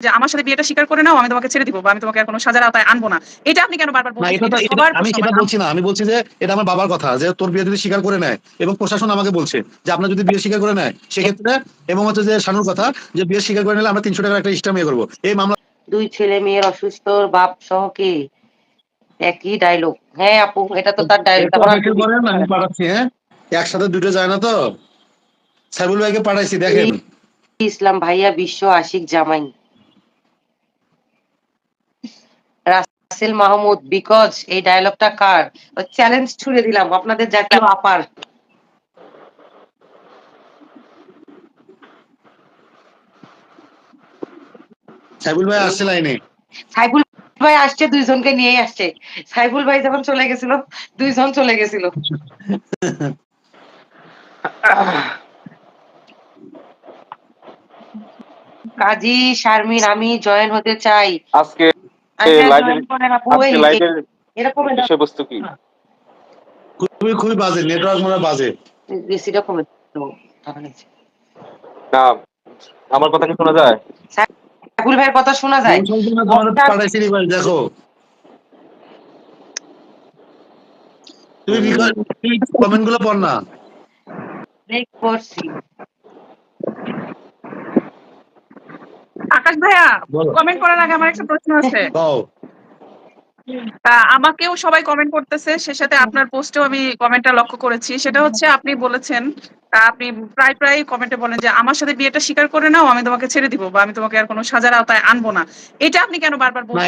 যে আমার সাথে বিয়েটা স্বীকার করে নাও আমি তোমাকে ছেড়ে দিব বা আমি তোমাকে আর কোনো সাজার আওতায় আনব না। এটা আপনি কেন বারবার বলছেন? এটা আমি সেটা বলছি না। আমি বলছি যে এটা আমার বাবার কথা যে তোর বিয়ে যদি স্বীকার করে নেয় এবং প্রশাসন আমাকে বলছে যে আপনার যদি বিয়ে স্বীকার করে নেয় সেক্ষেত্রে এবং হচ্ছে যে শানুর কথা যে বিয়ে স্বীকার করে নিলে আমরা তিনশো টাকার একটা ইস্টাম ইয়ে করব। এই মামলা দুই ছেলে মেয়ের অসুস্থ বাপ সহ কি? একই ডায়লগ হ্যাঁ আপু এটা তো তার ডায়লগ আমি পাঠাচ্ছি হ্যাঁ? একসাথে দুটো যায় না তো? সাইবুল ভাইকে পাঠাইছি দেখেন। ইসলাম ভাইয়া বিশ্ব আশিক জামাই। রাসেল মাহমুদ বিকজ এই ডায়লগটা কার? চ্যালেঞ্জ ছুড়ে দিলাম আপনাদের জাতীয় আপার সাইবুল ভাই আসছে লাইনে। সাইফুল ভাই আসছে দুইজনকে নিয়েই আসছে। সাইফুল ভাই যখন চলে গেছিল দুইজন চলে গেছিল। কাজী শারমিন আমি জয়েন হতে চাই। আজকে আচ্ছা, বিষয়বস্তু কি? খুবই খুবই বাজে নেটওয়ার্ক মনে বাজে। তাহলে। না আমার কথা কি শোনা যায়? সাইফুল ভাইয়ের কথা শোনা যায়? দেখো। তুই কমেন্টগুলো পড় না? করছি আকাশ ভাইয়া কমেন্ট করার আগে আমার একটা প্রশ্ন আছে। আমাকেও সবাই কমেন্ট করতেছে সে সাথে আপনার পোস্টেও আমি কমেন্টটা লক্ষ্য করেছি। সেটা হচ্ছে আপনি বলেছেন আপনি প্রায় প্রায় কমেন্টে বলেন যে আমার সাথে বিয়েটা স্বীকার করে নাও আমি তোমাকে ছেড়ে দিব বা আমি তোমাকে আর কোনো সাজার আওতায় আনব না। এটা আপনি কেন বারবার বলছেন?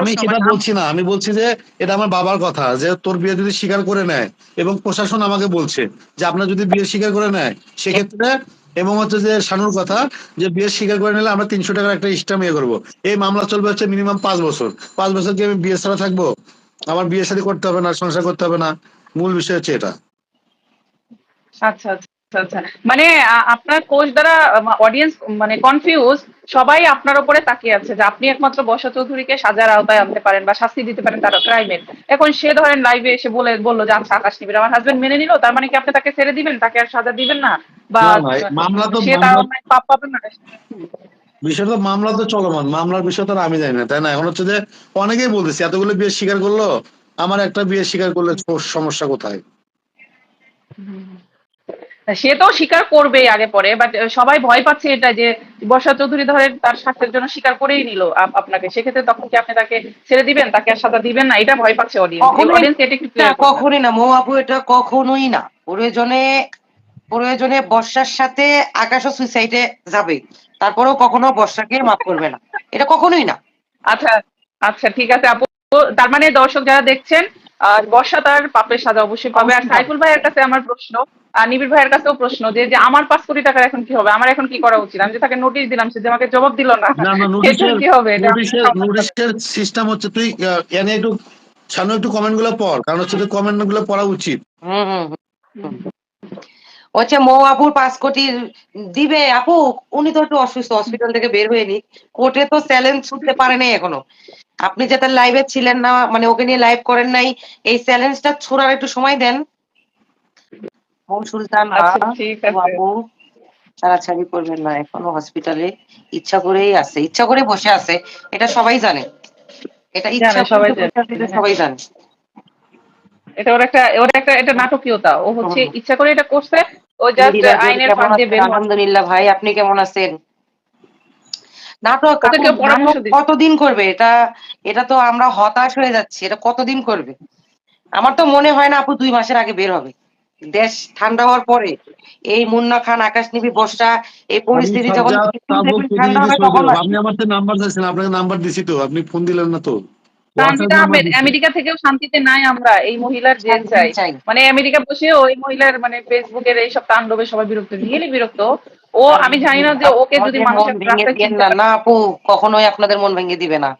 আমি সেটা বলছি না। আমি বলছি যে এটা আমার বাবার কথা যে তোর বিয়ে যদি স্বীকার করে নেয় এবং প্রশাসন আমাকে বলছে যে আপনার যদি বিয়ে স্বীকার করে নেয় সেক্ষেত্রে এবং হচ্ছে যে সানুর কথা যে বিয়ে স্বীকার করে নিলে আমরা তিনশো টাকার একটা স্টাম ইয়ে করব। এই মামলা চলবে হচ্ছে মিনিমাম পাঁচ বছর। পাঁচ বছর কি আমি বিয়ে ছাড়া থাকব? আমার বিয়ে শাদী করতে হবে না, সংসার করতে হবে না। মূল বিষয় হচ্ছে এটা। আচ্ছা আচ্ছা। আচ্ছা মানে আপনার কোচ দ্বারা অডিয়েন্স মানে কনফিউজ সবাই আপনার উপরে তাকিয়ে আছে যে আপনি একমাত্র বর্ষা চৌধুরীকে সাজার আওতায় আনতে পারেন বা শাস্তি দিতে পারেন তার ক্রাইমের এখন সে ধরেন লাইভে এসে বলে বলল যে আচ্ছা আকাশ নিবিড় আমার হাজবেন্ড মেনে নিল তার মানে কি আপনি তাকে ছেড়ে দিবেন? তাকে আর সাজা দিবেন না? বা সে তার মামলা- অন্যায় পাপ পাবে না। বিষয় তো মামলা তো চলমান মামলার বিষয় তো আর আমি জানি না তাই না? এখন হচ্ছে যে অনেকেই বলতেছে এতগুলো বিয়ে স্বীকার করল? আমার একটা বিয়ে স্বীকার করলে সমস্যা কোথায়? সে তো স্বীকার করবে আগে পরে বাট সবাই ভয় পাচ্ছে এটা যে বর্ষা চৌধুরী ধরেন তার স্বার্থের জন্য স্বীকার করেই নিল আপনাকে। সেক্ষেত্রে তখন কি আপনি তাকে ছেড়ে দিবেন তাকে আর সাজা দিবেন না? এটা ভয় পাচ্ছে অডিয়েন্স কখনোই না, মৌ আপু এটা কখনোই না। প্রয়োজনে প্রয়োজনে বর্ষার সাথে আকাশও সুইসাইডে যাবে। তারপরেও কখনো বর্ষাকে মাফ করবে না। এটা কখনোই না। আচ্ছা আচ্ছা ঠিক আছে আপু। তার মানে দর্শক যারা দেখছেন আহ, বর্ষা তার পাপের সাজা অবশ্যই পাবে। আর সাইফুল ভাইয়ের কাছে আমার প্রশ্ন আর নিবিড় ভাইয়ের কাছেও প্রশ্ন যে যে আমার পাঁচ কোটি টাকার এখন কি হবে? আমার এখন কি করা উচিত? আমি যে তাকে নোটিশ দিলাম সে যে আমাকে জবাব দিল না। কি হবে? নোটিশের নোটিশের সিস্টেম হচ্ছে তুই এনে একটু সামনে একটু কমেন্টগুলো পড় কারণ হচ্ছে কমেন্টগুলো পড়া উচিত। হচ্ছে মৌ আপুর পাঁচ কোটি দিবে আপু উনি তো একটু অসুস্থ হসপিটাল থেকে বের হয়ে নি কোর্টে তো চ্যালেঞ্জ ছুটতে পারে নাই এখনও। আপনি যে তার লাইভে ছিলেন না মানে ওকে নিয়ে লাইভ করেন নাই এই চ্যালেঞ্জটা ছোড়ার একটু সময় দেন। মৌ সুলতান আচ্ছা, আ, ঠিক ও আছে। আপু ছাড়াছাড়ি করবেন না এখনও হসপিটালে ইচ্ছা করেই আছে ইচ্ছা করে বসে আছে এটা সবাই জানে। এটা ইচ্ছা সবাই জানে। সবাই জানে। এটা ওর একটা ওর একটা এটা নাটকীয়তা ও হচ্ছে ইচ্ছা করে এটা করছে ও জাস্ট আইনের ফাঁক দিয়ে বের আলহামদুলিল্লাহ ভাই আপনি কেমন আছেন? নাটক। কতদিন করবে? এটা এটা তো আমরা হতাশ হয়ে যাচ্ছি এটা কতদিন করবে? আমার তো মনে হয় না আপু দুই মাসের আগে বের হবে। দেশ ঠান্ডা হওয়ার পরে এই মুন্না খান আকাশ নিবি বর্ষা এই পরিস্থিতি যখন। আপনি আমার তো নাম্বার চাইছেন আপনাকে নাম্বার দিছি তো আপনি ফোন দিলেন না তো। আমেরিকা থেকেও শান্তিতে নাই আমরা এই মহিলার জেল চাই। মানে আমেরিকা বসে ওই মহিলার মানে ফেসবুকের এইসব তাণ্ডবে সবাই বিরক্ত রিয়েলি বিরক্ত। ও আমি জানি না যে ওকে যদি মানুষের মন না আপু কখনোই আপনাদের মন ভেঙে দিবে না।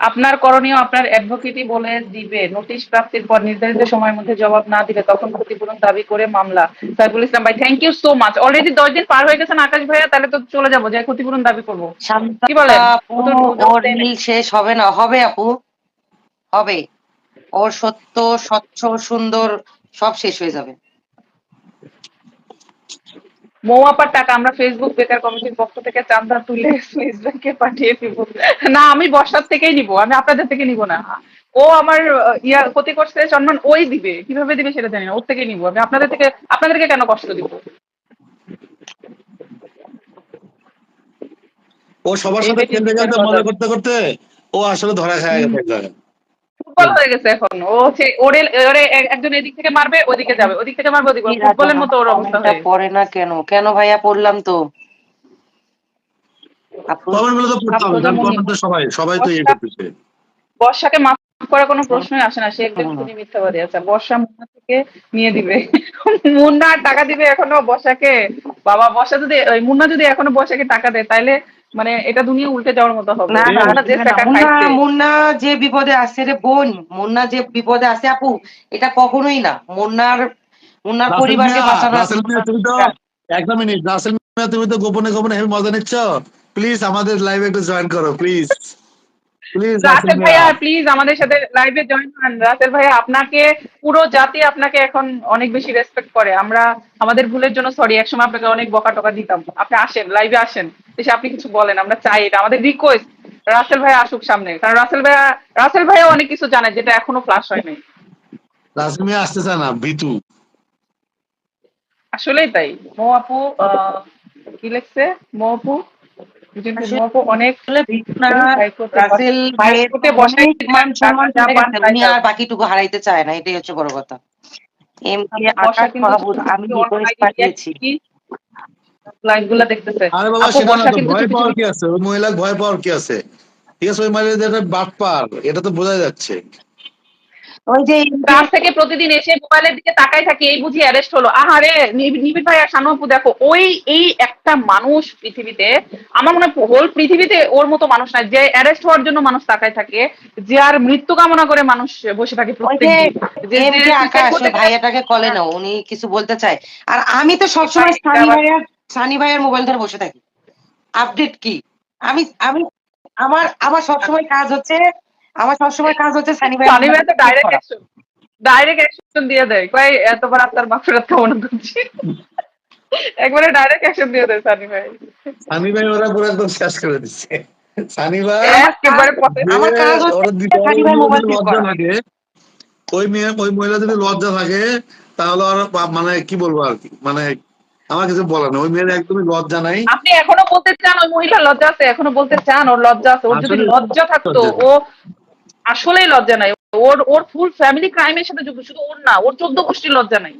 আপনার করণীয় আপনার অ্যাডভোকেটই বলে দিবে। নোটিশ প্রাপ্তির পর নির্ধারিত সময়ের মধ্যে জবাব না দিলে তখন ক্ষতিপূরণ দাবি করে মামলা। সাইফুল ইসলাম ভাই thank you so much already দশ দিন পার হয়ে গেছেন আকাশ ভাইয়া তাহলে তো চলে যাব। যে ক্ষতিপূরণ দাবি করব। কি বলেন? শেষ হবে না। হবে আপু। হবে। ওর সত্য স্বচ্ছ সুন্দর সব শেষ হয়ে যাবে। মৌয়াপার টাকা আমরা ফেসবুক বেকার কমিটির পক্ষ থেকে চান্দা তুলে সুইস ব্যাংকে পাঠিয়ে দিব। না আমি বর্ষার থেকেই নিব আমি আপনাদের থেকে নিব না। ও আমার ইয়া ক্ষতি করছে সম্মান ওই দিবে। কীভাবে দিবে সেটা জানি না ওর থেকে নিব। আমি আপনাদের থেকে আপনাদেরকে কেন কষ্ট দিব? ও সবার সাথে খেলতে খেলতে মজা করতে করতে ও আসলে ধরা খায় গেছে। ফুটবল হয়ে গেছে এখন। ও হচ্ছে ওরে ওরে একজন এদিক থেকে মারবে ওদিকে যাবে। ওদিক থেকে মারবে ওদিকে ফুটবলের মতো ওর অবস্থা হয়ে গেছে। না কেন? কেন ভাইয়া পড়লাম তো? সবাই সবাই ইয়ে করতেছে। বর্ষাকে মাফ করার কোনো প্রশ্নই আসে না। সে একজন খুবই মিথ্যাবাদী। আছে বর্ষা মুন্না থেকে নিয়ে দিবে। মুন্না আর টাকা দিবে এখনও বর্ষাকে। বাবা বর্ষা যদি ওই মুন্না যদি এখনও বর্ষাকে টাকা দেয় তাইলে মানে এটা দুনিয়া উল্টে যাওয়ার মতো হবে। না না মুন্না যে না, মুন্না যে বিপদে আছে রে বোন মুন্না যে বিপদে আছে আপু এটা কখনোই না। মুন্নার মুন্নার পরিবারকে বাঁচানো তুমি তো একটা মিনিট রাসেল তুমি তো গোপনে গোপনে হেভি মজা নিচ্ছ। প্লিজ আমাদের লাইভে একটু জয়েন করো প্লিজ প্লিজ রাসেল ভাইয়া প্লিজ আমাদের সাথে লাইভে জয়েন করেন রাসেল ভাইয়া আপনাকে পুরো জাতি আপনাকে এখন অনেক বেশি রেসপেক্ট করে। আমরা আমাদের ভুলের জন্য সরি একসময় আপনাকে অনেক বকা টকা দিতাম। আপনি আসেন লাইভে আসেন। এসে আপনি কিছু বলেন আমরা চাই এটা। আমাদের রিকোয়েস্ট রাসেল ভাইয়া আসুক সামনে। কারণ রাসেল ভাইয়া রাসেল ভাইয়া অনেক কিছু জানে যেটা এখনও ফ্লাশ হয়নি। রাসেল মিয়া আসতে চায় না ভিতু আসলেই তাই। মো আপু আহ, কি লিখছে? মো আপু? বাকিটুকু হারাইতে চায় না এটাই হচ্ছে বড় কথা। আমি পাঠিয়েছি। আরে বাবা সেটা তো ভয় পাওয়ার কি আছে? ওই মহিলা ভয় পাওয়ার কি আছে? ঠিক আছে ওই মহিলা যে একটা বাট এটা তো বোঝা যাচ্ছে। ওই যে কার থেকে প্রতিদিন এসে মোবাইলের দিকে তাকাই থাকে এই বুঝি অ্যারেস্ট হলো। আহারে নিবিড় ভাই আর শানু দেখো ওই এই একটা মানুষ পৃথিবীতে আমার মনে হয় হোল পৃথিবীতে ওর মতো মানুষ নাই যে অ্যারেস্ট হওয়ার জন্য মানুষ তাকায় থাকে যে আর মৃত্যু কামনা করে মানুষ বসে থাকে ভাইয়াটাকে কলে নাও উনি কিছু বলতে চায়। আর আমি তো সবসময় সানি ভাইয়ার সানি ভাইয়ার মোবাইল ধরে বসে থাকি। আপডেট কি? আমি আমি আমার আমার সবসময় কাজ হচ্ছে আমার সবসময় কাজ হচ্ছে সানি ভাই সানি ভাই তো ডাইরেক্ট অ্যাকশন ডাইরেক্ট অ্যাকশন দিয়ে দেয়। কয় এতবার আপনার মাফিরাত কামনা করছি একবারে ডাইরেক্ট অ্যাকশন দিয়ে দেয় সানি ভাই। সানি ভাই ওরা পুরো একদম শেষ করে দিচ্ছে। সানি ভাই একেবারে আমার কাজ হচ্ছে সানি ভাই মোবাইল থাকে ওই মেয়ে ওই মহিলা যদি লজ্জা থাকে তাহলে আর মানে কি বলব আর কি? মানে আমার কিছু বলার নেই। ওই মেয়ের একদমই লজ্জা নাই। আপনি এখনও বলতে চান ওই মহিলার লজ্জা আছে? এখনও বলতে চান ওর লজ্জা আছে? ওর যদি লজ্জা থাকতো ও আসলেই লজ্জা নাই। ওর ওর ফুল ফ্যামিলি ক্রাইমের সাথে যুক্ত শুধু ওর না ওর চোদ্দ গোষ্ঠীর লজ্জা নাই।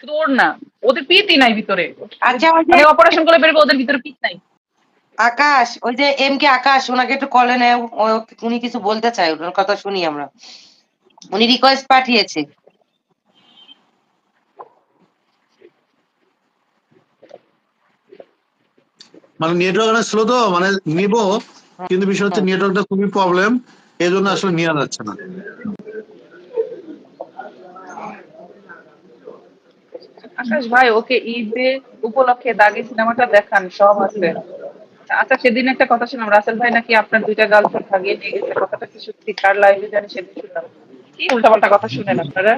শুধু ওর না ওদের পিতই নাই ভিতরে। আচ্ছা ওই মানে অপারেশন করে বেরোবে ওদের ভিতরে পিত নাই। আকাশ ওই যে এম কে আকাশ ওনাকে একটু কলে নেয় উনি কিছু বলতে চায় ওনার কথা শুনি আমরা। উনি রিকোয়েস্ট পাঠিয়েছে। মানে নেটওয়ার্ক অনেক স্লো তো মানে নিব। কিন্তু বিষয় হচ্ছে নেটওয়ার্কটা খুবই প্রবলেম এই জন্য আসলে নেওয়া যাচ্ছে না। আকাশ ভাই ওকে ঈদে উপলক্ষে দাগি সিনেমাটা দেখান সব আছে। আচ্ছা সেদিন একটা কথা শুনলাম রাসেল ভাই নাকি আপনার দুইটা গার্লফ্রেন্ড ভাগিয়ে নিয়ে গেছে। কথাটা কি সত্যি? কার লাইভে জানি সেদিন শুনলাম। কি উল্টাপাল্টা কথা শুনেন আপনারা?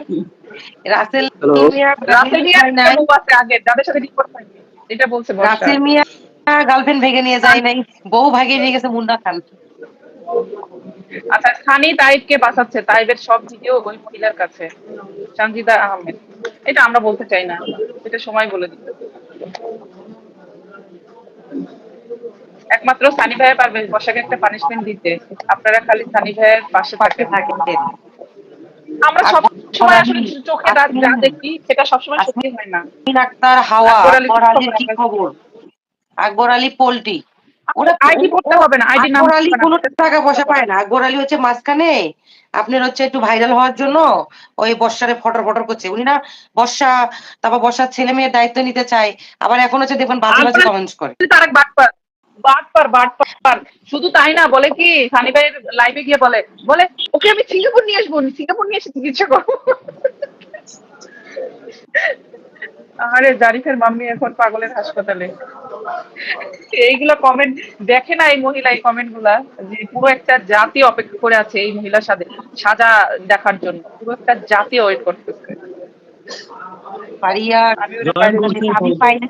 রাসেল আছে আগে? যাদের সাথে রিপোর্ট এটা বলছে রাসেল মিয়া গার্লফ্রেন্ড ভেঙে নিয়ে যায় নাই। বউ ভাগিয়ে নিয়ে গেছে মুন্না খান। আচ্ছা সানি তাইবকে বাঁচাচ্ছে। তাইবের সব ভিডিও ওই মহিলার কাছে। সঞ্জিদা আহমেদ। এটা আমরা বলতে চাই না। এটা সময় বলে দিতে একমাত্র সানি ভাইয়া পারবে বর্ষাকে একটা পানিশমেন্ট দিতে। আপনারা খালি সানি ভাইয়ের পাশে পাশে থাকেন। আমরা সব সময় আসলে চোখে যা দেখি সেটা সবসময় সত্যি হয় না। আক্তার হাওয়া আকবর আলীর খবর কি খবর? আকবর আলী পোল্ট্রি ওরা আইডি করতে হবে না আইডি নাম কোনো টাকা পয়সা পায় না আলী হচ্ছে মাঝখানে আপনার হচ্ছে একটু ভাইরাল হওয়ার জন্য ওই বর্ষারে ফটর ফটর করছে। উনি না বর্ষা তারপর বর্ষার ছেলে মেয়ের দায়িত্ব নিতে চায় আবার এখন হচ্ছে দেখবেন বাজে বাজে কমেন্টস করে। তারেক বাটপার বাটপার বাটপার শুধু তাই না বলে কি সানি ভাইয়ের লাইভে গিয়ে বলে বলে ওকে আমি সিঙ্গাপুর নিয়ে আসব সিঙ্গাপুর নিয়ে এসে চিকিৎসা করব। আরে জারিফের মাম্মি এখন পাগলের হাসপাতালে। এইগুলা কমেন্ট দেখে না এই মহিলা এই কমেন্টগুলা যে পুরো একটা জাতি অপেক্ষা করে আছে এই মহিলার সাথে সাজা দেখার জন্য। পুরো একটা জাতি ওয়েট করতেছে পারিয়া আমি পাইলে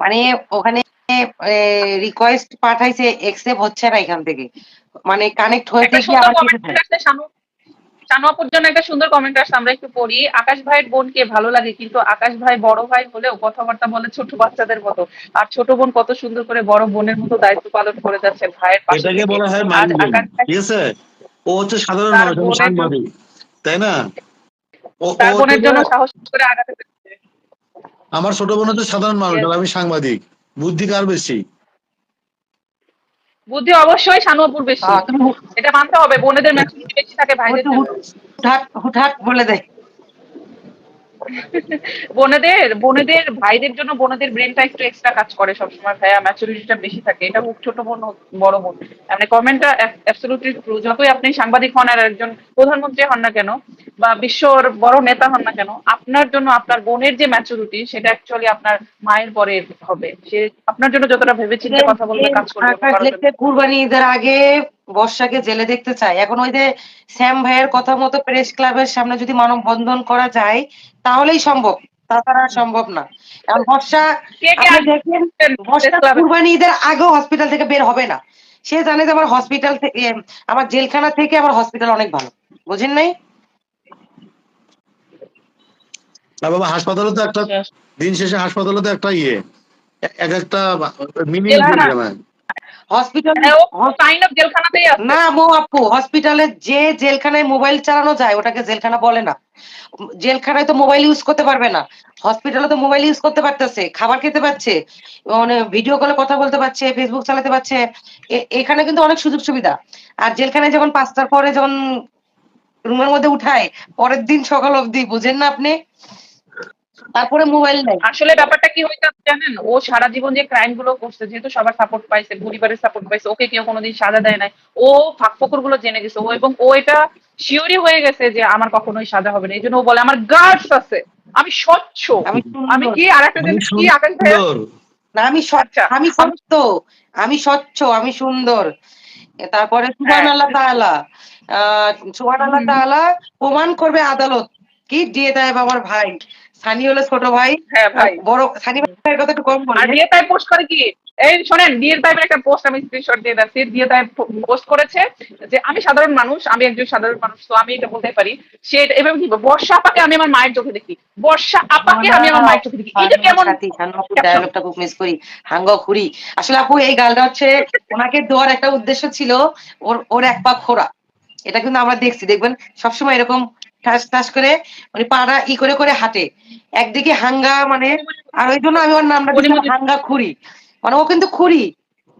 মানে ওখানে রিকোয়েস্ট পাঠাইছে একসেপ্ট হচ্ছে না এখান থেকে। মানে কানেক্ট হয়েছে একটা কি সুন্দর কমেন্ট আসছে শানু। শানু আপুর জন্য একটা সুন্দর কমেন্ট আসছে আমরা একটু পড়ি। আকাশ ভাইয়ের বোনকে ভালো লাগে কিন্তু আকাশ ভাই বড় ভাই হলেও কথাবার্তা বলে ছোট বাচ্চাদের মতো। আর ছোট বোন কত সুন্দর করে বড় বোনের মতো দায়িত্ব পালন করে যাচ্ছে ভাইয়ের পাশে। এটাকে বলা হয় ঠিক আছে? ও হচ্ছে সাধারণ মানুষ সাংবাদিক তাই না? ও- তার বোনের জন্য সাহস করে আগাতে আমার ছোট বোন হচ্ছে সাধারণ মানুষ আমি সাংবাদিক। বুদ্ধি কার বেশি? বুদ্ধি অবশ্যই শানু আপুর বেশি। আহ, তুমি হু- এটা মানতে হবে বোনেদের ম্যাচুরিটি বেশি থাকে ভাইদের হুটহাট হুটহাট বলে দেয়। বোনেদের বোনেদের ভাইদের জন্য বোনেদের ব্রেনটা একটু এক্সট্রা কাজ করে সবসময় ভাইয়া ম্যাচুরিটিটা বেশি থাকে। এটা খুব ছোট বোন বড় বোন। মানে কমেন্টটা অ্যাবসলিউটলি ট্রু যতই আপনি সাংবাদিক হন আর একজন প্রধানমন্ত্রী হন না কেন বা বিশ্বর বড় নেতা হন না কেন আপনার জন্য আপনার বোনের যে ম্যাচুরিটি সেটা অ্যাকচুয়ালি আপনার মায়ের পরে হবে। সে আপনার জন্য যতটা ভেবেচিন্তে কথা বলবে কাজ করবে কুরবানি ঈদের আগে বর্ষাকে জেলে দেখতে চাই এখন ওই যে শ্যাম ভাইয়ের কথা মতো প্রেস ক্লাবের সামনে যদি মানববন্ধন করা যায় তাহলেই সম্ভব। তাছাড়া সম্ভব না। কারণ বর্ষা দেখেন বর্ষা কুরবানি ঈদের আগেও হসপিটাল থেকে বের হবে না। সে জানে যে আমার হসপিটাল থেকে আমার জেলখানা থেকে আমার হসপিটাল অনেক ভালো। বুঝেন নাই? আর বাবা হাসপাতালে তো একটা দিন শেষে হাসপাতালে তো একটা ইয়ে এক একটা মিনি হ্যাঁ, ও কাইন্ড অফ জেলখানাতেই আছে। না মো আপু হসপিটালে যে জেলখানায় মোবাইল চালানো যায় ওটাকে জেলখানা বলে না। জেলখানায় তো মোবাইল ইউজ করতে পারবে না। হসপিটালে তো মোবাইল ইউজ করতে পারতেছে খাবার খেতে পারছে মানে ভিডিও কলে কথা বলতে পারছে ফেসবুক চালাতে পারছে। এ- এখানে কিন্তু অনেক সুযোগ সুবিধা। আর জেলখানায় যখন পাঁচটার পরে যখন রুমের মধ্যে উঠায় পরের দিন সকাল অবধি বুঝেন না আপনি? তারপরে মোবাইল নাই। আসলে ব্যাপারটা কি হইতে জানেন? ও সারা জীবন যে ক্রাইমগুলো করছে যেহেতু সবার সাপোর্ট পাইছে পরিবারের সাপোর্ট পাইছে ওকে কেউ কোনোদিন সাজা দেয় নাই। ও ফাঁকফোকরগুলো জেনে গেছে। ও এবং ও এটা শিওরই হয়ে গেছে যে আমার কখনোই সাজা হবে না। এই জন্য ও বলে আমার গার্ডস আছে। আমি স্বচ্ছ। আমি। কি আরেকটা মানে জিনিস কি আকাশ ভাইয়া? না আমি স্বচ্ছ। আচ্ছা, আমি স্বচ্ছ। আমি স্বচ্ছ। আমি সুন্দর। তারপরে সুবান। আল্লাহ তাআলা। আহ সুবান আল্লাহ। তাআলা প্রমাণ করবে আদালত। কি? দিয়ে দেয় আমার ভাই। সানি হলো ছোট ভাই হ্যাঁ ভাই। বড় সানি ভাইয়ের কথা একটু কম আর বলি দিয়ে তাই পোস্ট করে কি? এই শোনেন ডিএর একটা পোস্ট আমি স্ক্রিনশট দিয়ে দিচ্ছি। দিয়ে তাই পোস্ট করেছে যে আমি সাধারণ মানুষ আমি একজন সাধারণ মানুষ তো আমি এটা বলতে পারি। সে এভাবে কি বর্ষা আপাকে আমি আমার মায়ের চোখে দেখি। বর্ষা আপাকে আমি আমার মায়ের চোখে দেখি। এটা কেমন ডায়লগটা খুব মিস করি। হাঙ্গ খুরি আসলে আপু এই গালটা হচ্ছে ওনাকে দেওয়ার একটা উদ্দেশ্য ছিল ওর ওর এক পা খোরা এটা কিন্তু আমরা দেখছি। দেখবেন সবসময় এরকম ঠাস ঠাস করে মানে পাড়া ই করে করে হাঁটে। একদিকে হাঙ্গা মানে আর ওই জন্য আমি ওর নামটা হাঙ্গা খুরি মানে ও কিন্তু খুরি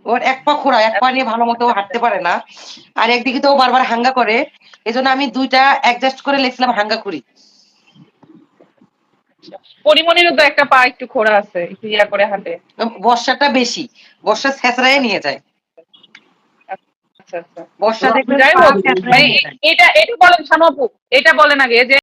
ওর এক পা খোরা এক পা নিয়ে ভালো মতো হাঁটতে পারে না। আর একদিকে তো বারবার হাঙ্গা করে। এই জন্য আমি দুইটা অ্যাডজাস্ট করে লিখছিলাম হাঙ্গা খুরি পরিমণিরও তো একটা পা একটু খোড়া আছে ইয়া করে হাঁটে। বর্ষাটা বেশি। বর্ষা ছেঁচড়ায় নিয়ে যায়। আচ্ছা আচ্ছা বর্ষা দেখলে। এটা এটা বলেন শানু আপু এটা বলেন আগে যে